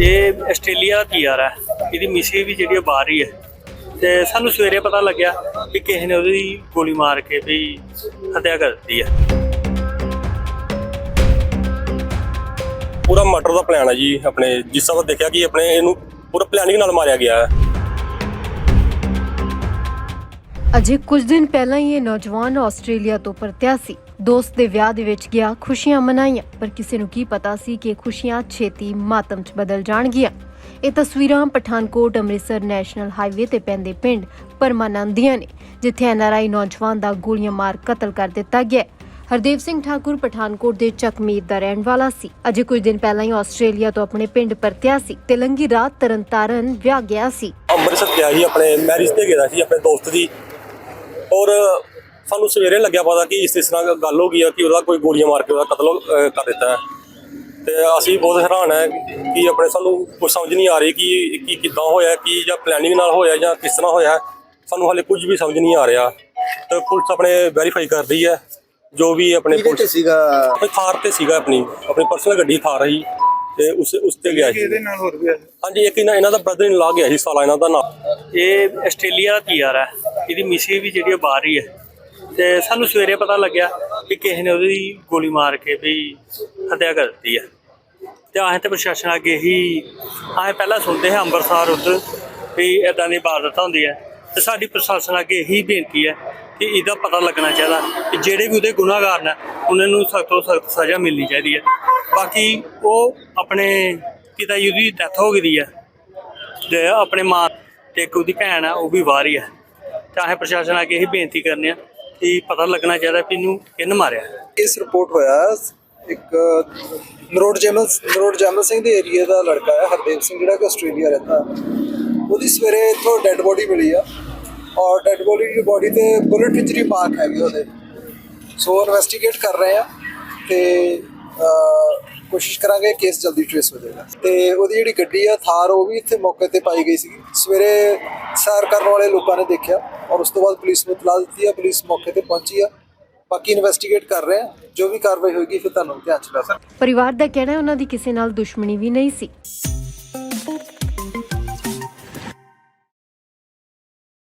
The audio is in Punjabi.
ਇਹ ਆਸਟ੍ਰੇਲੀਆ ਦੀ ਯਾਰ ਹੈ। ਇਹਦੀ ਮਿਸੀ ਵੀ ਜਿਹੜੀ ਉਹ ਬਾਹਰ ਹੀ ਹੈ। ਤੇ ਸਾਨੂੰ ਸਵੇਰੇ ਪਤਾ ਲੱਗਿਆ ਕਿ ਕਿਸੇ ਨੇ ਉਹਦੀ ਗੋਲੀ ਮਾਰ ਕੇ ਵੀ ਹੱਤਿਆ ਕਰ ਦਿੱਤੀ ਹੈ। ਪੂਰਾ ਮਰਡਰ ਦਾ ਪਲਾਨ ਹੈ ਜੀ ਆਪਣੇ। ਜਿਸ ਤਰ੍ਹਾਂ ਦੇਖਿਆ ਕਿ ਆਪਣੇ ਇਹਨੂੰ ਪੂਰਾ ਪਲੈਨਿੰਗ ਨਾਲ ਮਾਰਿਆ ਗਿਆ ਹੈ। ਅਜੇ ਕੁਝ ਦਿਨ ਪਹਿਲਾਂ ਹੀ ਇਹ ਨੌਜਵਾਨ ਆਸਟ੍ਰੇਲੀਆ ਤੋਂ ਪਰਤਿਆ ਸੀ। ਦੋਸਤ ਦੇ ਵਿਆਹ ਦੇ ਵਿੱਚ ਗਿਆ, ਖੁਸ਼ੀਆਂ ਮਨਾਈਆਂ, ਪਰ ਕਿਸੇ ਨੂੰ ਕੀ ਪਤਾ ਸੀ ਕਿ ਖੁਸ਼ੀਆਂ ਛੇਤੀ ਮਾਤਮ 'ਚ ਬਦਲ ਜਾਣਗੀਆਂ। ਇਹ ਤਸਵੀਰਾਂ ਪਠਾਨਕੋਟ ਅੰਮ੍ਰਿਤਸਰ ਨੈਸ਼ਨਲ ਹਾਈਵੇ ਤੇ ਪੈਂਦੇ ਪਿੰਡ ਪਰਮਾਨੰਦ ਦੀਆਂ ਨੇ, ਜਿੱਥੇ ਐਨਆਰਆਈ ਨੌਜਵਾਨ ਦਾ ਗੋਲੀਆਂ ਮਾਰ ਕਤਲ ਕਰ ਦਿੱਤਾ ਗਿਆ ਹਰਦੇਵ ਸਿੰਘ ਠਾਕੁਰ ਪਠਾਨਕੋਟ ਦੇ ਚੱਕਮੀਰ ਦਾ ਰਹਿਣ ਵਾਲਾ ਸੀ। ਅਜੇ ਕੁਝ ਦਿਨ ਪਹਿਲਾਂ ਹੀ ਆਸਟ੍ਰੇਲੀਆ ਤੋਂ ਆਪਣੇ ਪਿੰਡ ਪਰਤਿਆ ਸੀ ਤੇ ਲੰਗੀ ਰਾਤ ਤਰਨਤਾਰਨ ਵਿਆਹ ਗਿਆ ਸੀ। ਅੰਮ੍ਰਿਤਸਰ ਗਿਆ ਸੀ, ਆਪਣੇ ਮੈਰਿਜ ਤੇ ਗਿਆ ਸੀ, ਆਪਣੇ ਦੋਸਤ ਦੀ। ਔਰ ਸਾਨੂੰ ਸਵੇਰੇ ਲੱਗਿਆ ਪਤਾ ਕਿ ਇਸ ਇਸ ਤਰ੍ਹਾਂ ਗੱਲ ਹੋ ਗਈ ਹੈ ਕਿ ਉਹਦਾ ਕੋਈ ਗੋਲੀਆਂ ਮਾਰ ਕੇ ਉਹਦਾ ਕਤਲ ਕਰ ਦਿੱਤਾ ਹੈ। ਤੇ ਅਸੀਂ ਬਹੁਤ ਹੈਰਾਨ ਹੈ ਕਿ ਆਪਣੇ ਸਾਨੂੰ ਕੁਝ ਸਮਝ ਨਹੀਂ ਆ ਰਹੀ ਕਿ ਕੀ ਕਿੱਦਾਂ ਹੋਇਆ ਕਿ ਜਾਂ ਪਲੈਨਿੰਗ ਨਾਲ ਹੋਇਆ ਜਾਂ ਕਿਸ ਤਰ੍ਹਾਂ ਹੋਇਆ ਸਾਨੂੰ ਹਾਲੇ ਕੁਝ ਵੀ ਸਮਝ ਨਹੀਂ ਆ ਰਿਹਾ। ਤੇ ਪੁਲਿਸ ਆਪਣੇ ਵੈਰੀਫਾਈ ਕਰ ਰਹੀ ਹੈ ਜੋ ਵੀ ਆਪਣੇ ਪੁਲਿਸ ਸੀਗਾ? ਆਪਣੀ ਥਾਰ ਤੇ ਸੀਗਾ ਆਪਣੀ ਆਪਣੀ ਪਰਸਨਲ ਗੱਡੀ ਥਾਰ ਰਹੀ ਤੇ ਉਸ ਉਸ ਤੇ ਗਿਆ ਸੀ। ਇਹਦੇ ਨਾਲ ਹੋਰ ਵੀ ਹਾਂਜੀ ਇੱਕ ਇਹਨਾਂ ਇਹਨਾਂ ਦਾ ਬ੍ਰਦਰ ਇਨ ਲਾ ਗਿਆ ਸੀ ਸਾਲਾ ਇਹਨਾਂ ਦਾ ਨਾਮ। ਇਹ ਆਸਟ੍ਰੇਲੀਆ ਦੀ ਯਾਰ ਹੈ। ਇਹਦੀ ਮਿਸੀ ਵੀ ਜਿਹੜੀ ਬਾਹਰ ਹੀ ਹੈ। ਤੇ ਸਾਨੂੰ ਸਵੇਰੇ ਪਤਾ ਲੱਗਿਆ ਕਿ ਕਿਸੇ ਨੇ ਉਹਦੀ ਗੋਲੀ ਮਾਰ ਕੇ ਵੀ ਹੱਤਿਆ ਕਰ ਦਿੱਤੀ ਹੈ ਤੇ ਆਹ ਤੇ ਪ੍ਰਸ਼ਾਸਨ ਅੱਗੇ ਹੀ ਆਹ ਪਹਿਲਾਂ ਸੁਣਦੇ ਹਾਂ ਅੰਮ੍ਰਿਤਸਰ ਉੱਧਰ ਵੀ ਇਦਾਂ ਦੀ ਵਾਰਦਾਤ ਹੁੰਦੀ ਹੈ ਤੇ ਸਾਡੀ ਪ੍ਰਸ਼ਾਸਨ ਅੱਗੇ ਹੀ ਬੇਨਤੀ ਹੈ ਕਿ ਇਹਦਾ ਪਤਾ ਲੱਗਣਾ ਚਾਹੀਦਾ ਕਿ ਜਿਹੜੇ ਵੀ ਉਹਦੇ ਗੁਨਾਹਗਾਰ ਨੇ, ਉਹਨਾਂ ਨੂੰ ਸਖਤ ਤੋਂ ਸਖਤ ਸਜ਼ਾ ਮਿਲਣੀ ਚਾਹੀਦੀ ਹੈ। ਬਾਕੀ ਉਹ ਆਪਣੇ ਪਿਤਾ ਜੀ ਦੀ ਡੈਥ ਹੋ ਗਈ ਹੈ ਤੇ ਆਪਣੇ ਮਾਂ ਤੇ ਇੱਕ ਉਹਦੀ ਭੈਣ ਆ, ਉਹ ਵੀ ਬਾਹਰ ਹੀ ਹੈ ਚਾਹੇ ਪ੍ਰਸ਼ਾਸਨ ਅੱਗੇ ਇਹ ਬੇਨਤੀ ਕਰਨੇ ਆ ਕਿ ਪਤਾ ਲੱਗਣਾ ਚਾਹੀਦਾ ਵੀ ਇਹਨੂੰ ਕਿਹਨ ਮਾਰਿਆ। ਇਸ ਰਿਪੋਰਟ ਹੋਇਆ ਇੱਕ ਨਰੋਡ ਜੈਮਲ ਨਰੋਡ ਜੈਮਲ ਸਿੰਘ ਦੇ ਏਰੀਆ ਦਾ ਲੜਕਾ ਹੈ, ਹਰਦੇਵ ਸਿੰਘ, ਜਿਹੜਾ ਕਿ ਆਸਟ੍ਰੇਲੀਆ ਰਹਿੰਦਾ ਉਹਦੀ ਸਵੇਰੇ ਇੱਥੋਂ ਡੈੱਡ ਬੋਡੀ ਮਿਲੀ ਆ ਔਰ ਡੈੱਡ ਬੋਡੀ ਦੀ ਬੋਡੀ ਤੇ ਬੁਲਟ ਇੰਜਰੀ ਮਾਰਕ ਹੈਗੇ ਉਹਦੇ। ਸੋ ਇਨਵੈਸਟੀਗੇਟ ਕਰ ਰਹੇ ਆ ਤੇ ਕੋਸ਼ਿਸ਼ ਕਰਾਂਗੇ ਕੇਸ ਜਲਦੀ ਟ੍ਰੇਸ ਹੋ ਜਾਏਗਾ। ਤੇ ਉਹਦੀ ਜਿਹੜੀ ਗੱਡੀ ਆ, ਥਾਰ, ਉਹ ਵੀ ਇੱਥੇ ਮੌਕੇ ਤੇ ਪਾਈ ਗਈ ਸੀ ਸਵੇਰੇ ਸੈਰ ਕਰਨ ਵਾਲੇ ਲੋਕਾਂ ਨੇ ਦੇਖਿਆ। ਔਰ ਉਸ ਤੋਂ ਬਾਅਦ ਪੁਲਿਸ ਨੂੰ ਇਤਲਾਹ ਦਿੱਤੀ ਆ ਪੁਲਿਸ ਮੌਕੇ ਤੇ ਪਹੁੰਚੀ ਆ ਬਾਕੀ ਇਨਵੈਸਟੀਗੇਟ ਕਰ ਰਹੇ ਆ ਜੋ ਵੀ ਕਾਰਵਾਈ ਹੋਏਗੀ, ਫਿਰ ਤੁਹਾਨੂੰ ਧਿਆਨ ਚ ਦੱਸਾਂ ਪਰਿਵਾਰ ਦਾ ਕਹਿਣਾ ਹੈ, ਉਹਨਾਂ ਦੀ ਕਿਸੇ ਨਾਲ ਦੁਸ਼ਮਣੀ ਵੀ ਨਹੀਂ ਸੀ।